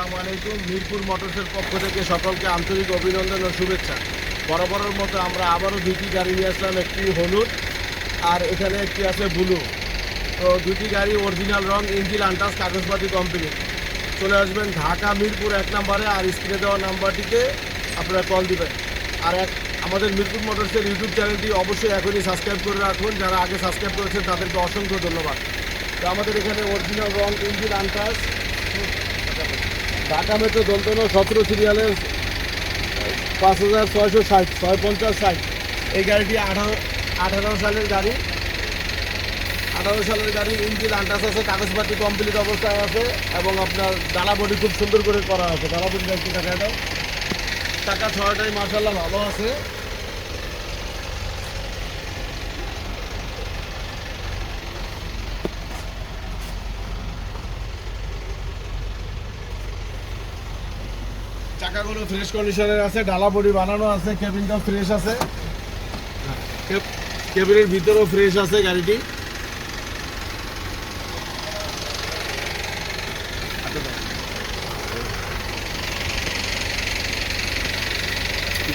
আসসালামু আলাইকুম। মিরপুর মোটরসের পক্ষ থেকে সকলকে আন্তরিক অভিনন্দন ও শুভেচ্ছা। বরাবরের মতো আমরা আবারও দুটি গাড়ি নিয়ে আসলাম, একটি হলুদ আর এখানে একটি আছে ব্লু। তো দুটি গাড়ি অরিজিনাল রং ইঞ্জিন আন্টাস কাগজপাতি কমপ্লিট চলে আসবেন ঢাকা মিরপুর এক নম্বরে আর স্ক্রিনে দেওয়া নাম্বারটিতে আপনারা কল দিবেন। আর এক আমাদের মিরপুর মোটরসের ইউটিউব চ্যানেলটি অবশ্যই এখনই সাবস্ক্রাইব করে রাখুন। যারা আগে সাবস্ক্রাইব করেছেন তাদেরকে অসংখ্য ধন্যবাদ। তো আমাদের এখানে অরিজিনাল রং ইঞ্জিন আন্টাস ঢাকা মেট্রো দন্তন সতেরো সিরিয়ালের পাঁচ হাজার ছয়শো ষাট, ছয় পঞ্চাশ ষাট। এই গাড়িটি আঠারো আঠারো সালের গাড়ি। আঠারো সালের গাড়ি ইঞ্জিন আন্টাস আছে, কাগজপাতি কমপ্লিট অবস্থায় আছে এবং আপনার বডি খুব সুন্দর করে করা আছে। ডালা বডি দেখা দাও। টাকা ছয়টাই মার্শাল্লাহ ভালো আছে। চাকাগুলো ফ্রেশ কন্ডিশনের আছে ডালা বডি বানানো আছে কেবিনটা ফ্রেশ আছে। কেব- কেবিনের ভিতরেও ফ্রেশ আছে গাড়িটি।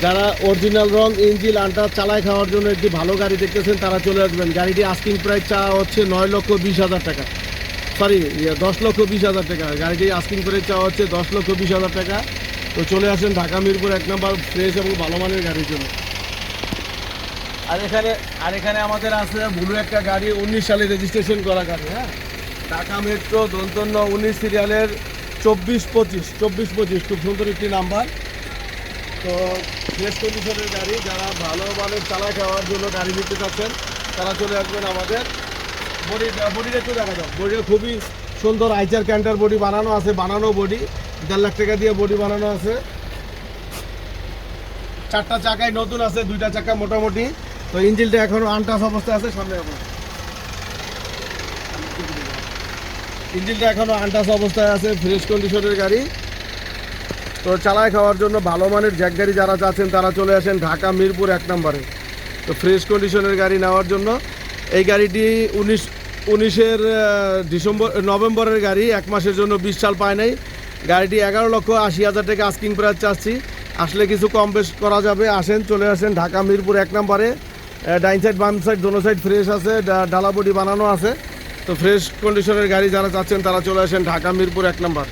যারা অরিজিনাল রং ইঞ্জিন আন্টার চালায় খাওয়ার জন্য একটি ভালো গাড়ি দেখতেছেন, তারা চলে আসবেন। গাড়িটি আস্কিং প্রাইস চা হচ্ছে নয় লক্ষ বিশ হাজার টাকা। সরি দশ লক্ষ বিশ হাজার টাকা। গাড়িটি আস্কিং প্রাইস চা হচ্ছে দশ লক্ষ বিশ হাজার টাকা। তো চলে আসেন ঢাকা মিরপুর এক নম্বর ফ্রেশ এবং ভালো মানের গাড়ির জন্য। আর এখানে আর এখানে আমাদের আছে ব্লু একটা গাড়ি, উনিশ সালে রেজিস্ট্রেশন করা গাড়ি হ্যাঁ? ঢাকা মেট্রো, দন্তন্য উনিশ সিরিয়ালের চব্বিশ পঁচিশ চব্বিশ পঁচিশ, খুব সুন্দর একটি নাম্বার। তো ফ্রেশ কন্ডিশনের গাড়ি, যারা ভালো মানের চালা খাওয়ার জন্য গাড়ি নিতে চাচ্ছেন, তারা চলে আসবেন আমাদের বডি বডিটা একটু দেখা যাও বডিটা খুবই সুন্দর, আইচার ক্যান্টার বডি বানানো আছে, বানানো বডি। দেড় লাখ টাকা দিয়ে বডি বানানো আছে। চারটা চাকায় নতুন আছে, দুইটা চাকা মোটামুটি। তো ইঞ্জিনটা এখনও আনটাস অবস্থায় আছে, সামনে এখন ইঞ্জিনটা এখনও আনটাস অবস্থায় আছে ফ্রেশ কন্ডিশনের গাড়ি। তো চালায় খাওয়ার জন্য ভালো মানের জ্যাক গাড়ি যারা চাচ্ছেন, তারা চলে আসেন ঢাকা, মিরপুর এক নম্বরে। তো ফ্রেশ কন্ডিশনের গাড়ি নেওয়ার জন্য। এই গাড়িটি উনিশ, উনিশের ডিসেম্বর, নভেম্বরের গাড়ি, এক মাসের জন্য বিশ সাল পায় নাই। গাড়িটি এগারো লক্ষ আশি হাজার টাকা আস্কিং প্রাইস চাচ্ছি। আসলে কিছু কম বেশ করা যাবে। আসেন, চলে আসেন ঢাকা মিরপুর এক নম্বরে। ডাইন সাইড, বাম সাইড, দোনো সাইড ফ্রেশ আছে ডালাবডি ডালা বানানো আছে। তো ফ্রেশ কন্ডিশনের গাড়ি যারা চাচ্ছেন, তারা চলে আসেন ঢাকা মিরপুর এক নম্বর।